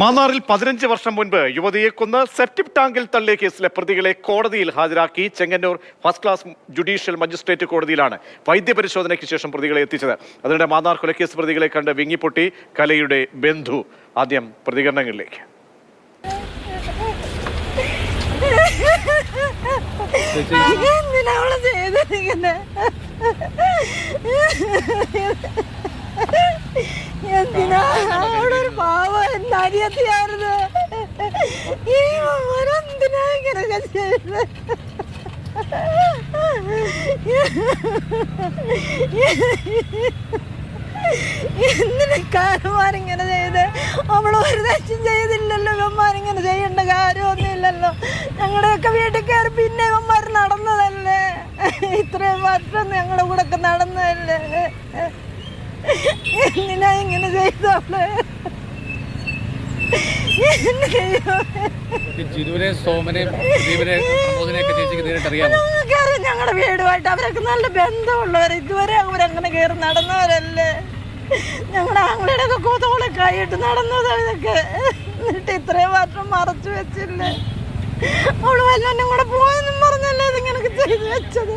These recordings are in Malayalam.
മാന്നാറിൽ പതിനഞ്ച് വർഷം മുൻപ് യുവതിയെ കൊന്ന് സെപ്റ്റിക് ടാങ്കിൽ തള്ളിയ കേസിലെ പ്രതികളെ കോടതിയിൽ ഹാജരാക്കി Chengannur first class judicial magistrate കോടതിയിലാണ് വൈദ്യപരിശോധനയ്ക്ക് ശേഷം പ്രതികളെ എത്തിച്ചത്. അതിനിടെ മാന്നാർ കൊലക്കേസ് പ്രതികളെ കണ്ട് വിങ്ങിപ്പൊട്ടി കലയുടെ ബന്ധു. ആദ്യം പ്രതികരണങ്ങളിലേക്ക്. എന്തിനാ അവൾ ചെയ്തിരിക്കുന്നെ? എന്തിനാ അവളൊരു പാവം എന്റെ അനിയത്തിയായിരുന്നു. ഈ എന്തിനാ ഇങ്ങനെയൊക്കെ ചെയ്തത് എന്തിനാ കാരന്മാരിങ്ങനെ ചെയ്ത്? അവൾ ഒരു തെറ്റും ചെയ്തില്ലല്ലോ ഇവന്മാരിങ്ങനെ ചെയ്യേണ്ട കാര്യമൊന്നുമില്ലല്ലോ. ഞങ്ങളുടെയൊക്കെ വീട്ടിൽ കയറി പിന്നെ ഇവന്മാർ നടന്നതല്ലേ? ഇത്രയും വർഷം ഞങ്ങളുടെ കൂടെ ഒക്കെ നടന്നതല്ലേ? എന്തിനാ ഇങ്ങനെ ചെയ്തവൾ? ജിനുവിനെ സോമനെ പ്രദീപിനെ പ്രമോദിനെയൊക്കെ ചേച്ചിക്ക് നേരിട്ട് അറിയാമോ? ഞങ്ങളുടെ വീടുമായിട്ട് അവരൊക്കെ നല്ല ബന്ധമുള്ളവർ ഇതുവരെ അവരങ്ങനെ കയറി നടന്നവരല്ലേ? ഞങ്ങളുടെ ആങ്ങളുടെ ഒക്കെ കൂത്തോളെ കൈയിട്ട് നടന്നത് ഇതൊക്കെ. എന്നിട്ട് ഇത്രയും മാത്രം മറച്ചു വെച്ചില്ലേ? അവൾ വല്ലവനും കൂടെ പോയെന്നും പറഞ്ഞല്ലേ ഇതിങ്ങനെ ചെയ്തു വെച്ചത്?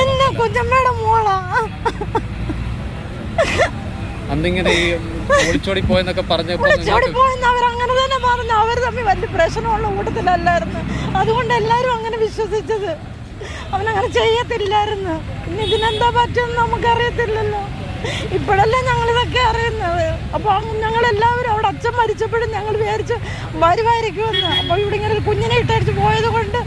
എന്നെ കുഞ്ഞമ്മയുടെ മോളാ. അന്നിങ്ങനെ ഈ ഒളിച്ചോടി പോയെന്നൊക്കെ പറഞ്ഞു അവർ അങ്ങനെ തന്നെ പറഞ്ഞു. അവർ തമ്മിൽ വലിയ പ്രശ്നമുള്ള കൂട്ടത്തിലല്ലായിരുന്നു. അതുകൊണ്ട് എല്ലാരും അങ്ങനെ വിശ്വസിച്ചത്. അവനങ്ങനെ ചെയ്യത്തില്ലായിരുന്നു. ഇനി ഇതിനെന്താ പറ്റുമെന്ന് നമുക്കറിയത്തില്ലല്ലോ. ഇപ്പോഴല്ലേ ഞങ്ങൾ ഇതൊക്കെ അറിയുന്നത്. അപ്പോൾ ഞങ്ങളെല്ലാവരും അവിടെ അച്ഛൻ മരിച്ചപ്പോഴും ഞങ്ങൾ വിചാരിച്ച് വരുമായിരിക്കുമെന്ന് അപ്പോൾ ഇവിടെ ഇങ്ങനെ കുഞ്ഞിനെ ഇട്ടടിച്ച് പോയത് കൊണ്ട്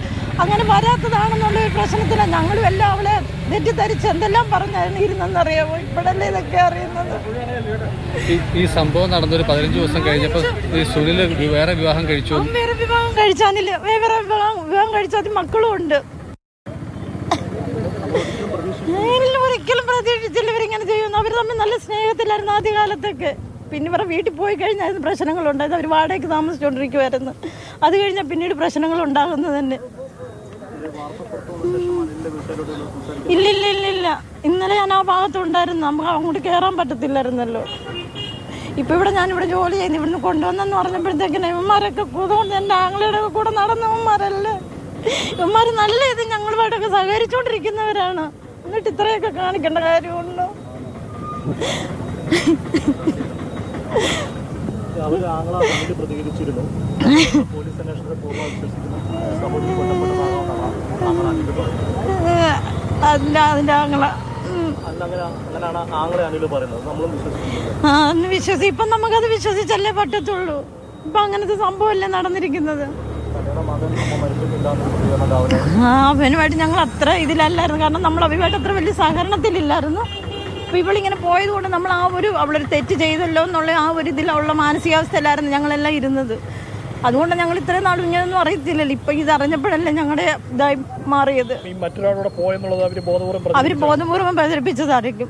അങ്ങനെ വരാത്തതാണെന്നുള്ള ഒരു പ്രശ്നത്തിന് ഞങ്ങളും എല്ലാം അവളെ തെറ്റിദ്ധരിച്ച് എന്തെല്ലാം പറഞ്ഞായിരുന്നു ഇവിടെ ഇപ്പോഴല്ലേ ഇതൊക്കെ അറിയുന്നത്? ഈ- സംഭവം നടന്നൊരു പതിനഞ്ച് ദിവസം കഴിഞ്ഞപ്പോൾ സുനിൽ വേറെ വിവാഹം കഴിച്ചു. വേറെ വിവാഹം കഴിച്ചാനില്ല വേറെ വിവാഹം വിവാഹം കഴിച്ചാൽ മക്കളും ഉണ്ട്. ഒരിക്കലും പ്രതീക്ഷിച്ചില്ല ഇവരിങ്ങനെ ചെയ്യുന്നു അവർ തമ്മിൽ നല്ല സ്നേഹത്തിലായിരുന്നു ആദ്യകാലത്തൊക്കെ. പിന്നെ ഇവരുടെ വീട്ടിൽ പോയി കഴിഞ്ഞായിരുന്നു പ്രശ്നങ്ങളുണ്ടായിരുന്നു അവർ വാടകയ്ക്ക് താമസിച്ചുകൊണ്ടിരിക്കുമായിരുന്നു അത് കഴിഞ്ഞാൽ പിന്നീട് പ്രശ്നങ്ങൾ ഉണ്ടാകുന്നത് തന്നെ. ഇല്ല ഇല്ല ഇല്ല ഇല്ല ഇന്നലെ ഞാൻ ആ ഭാഗത്തുണ്ടായിരുന്നു. നമുക്ക് അങ്ങോട്ട് കയറാൻ പറ്റത്തില്ലായിരുന്നല്ലോ. ഇപ്പൊ ഇവിടെ ഞാൻ ഇവിടെ ജോലി ചെയ്യുന്നു. ഇവിടുന്ന് കൊണ്ടുവന്നെന്ന് പറഞ്ഞപ്പോഴത്തേക്കിന് ഇവന്മാരൊക്കെ കൂതുകൊണ്ട് എന്റെ ആങ്ങളുടെ ഒക്കെ കൂടെ നടന്നവന്മാരല്ലേ ഇവന്മാർ നല്ല ഇത് ഞങ്ങളുമായിട്ടൊക്കെ സഹകരിച്ചുകൊണ്ടിരിക്കുന്നവരാണ് എന്നിട്ട് ഇത്രയൊക്കെ കാണിക്കേണ്ട കാര്യമുണ്ടോ? അവർ ആങ്ങള തമ്മിൽ പ്രതികരിച്ചിരുന്നു. പോലീസ് അന്വേഷണത്തെ പൂർണ വിശ്വസിക്കുന്നു അതിന്റെ അതിന്റെ ആങ്ങള ആ വിശ്വസി ഇപ്പം നമുക്കത് വിശ്വസിച്ചല്ലേ പറ്റത്തുള്ളൂ. ഇപ്പം അങ്ങനത്തെ സംഭവമല്ലേ നടന്നിരിക്കുന്നത്. ആ അവനുമായിട്ട് ഞങ്ങൾ അത്ര ഇതിലല്ലായിരുന്നു. കാരണം നമ്മൾ അവയുമായിട്ട് അത്ര വലിയ സഹകരണത്തിലില്ലായിരുന്നു. അപ്പോൾ ഇവളിങ്ങനെ പോയത് കൊണ്ട് നമ്മൾ ആ ഒരു അവളൊരു തെറ്റ് ചെയ്തല്ലോ എന്നുള്ള ആ ഒരു ഇതിലുള്ള മാനസികാവസ്ഥയിലായിരുന്നു ഞങ്ങളെല്ലാം ഇരുന്നത്. അതുകൊണ്ട് ഞങ്ങൾ ഇത്രയും നാളും ഇങ്ങനെയൊന്നും അറിയത്തില്ലല്ലോ. ഇപ്പൊ ഇത് അറിഞ്ഞപ്പോഴല്ലേ ഞങ്ങളുടെ ഇതായി മാറിയത്. ഈ ബോധപൂർവം പോയെന്നുള്ളത് അവർ ബോധപൂർവം അവർ ബോധപൂർവം പ്രചരിപ്പിച്ചതായിരിക്കും.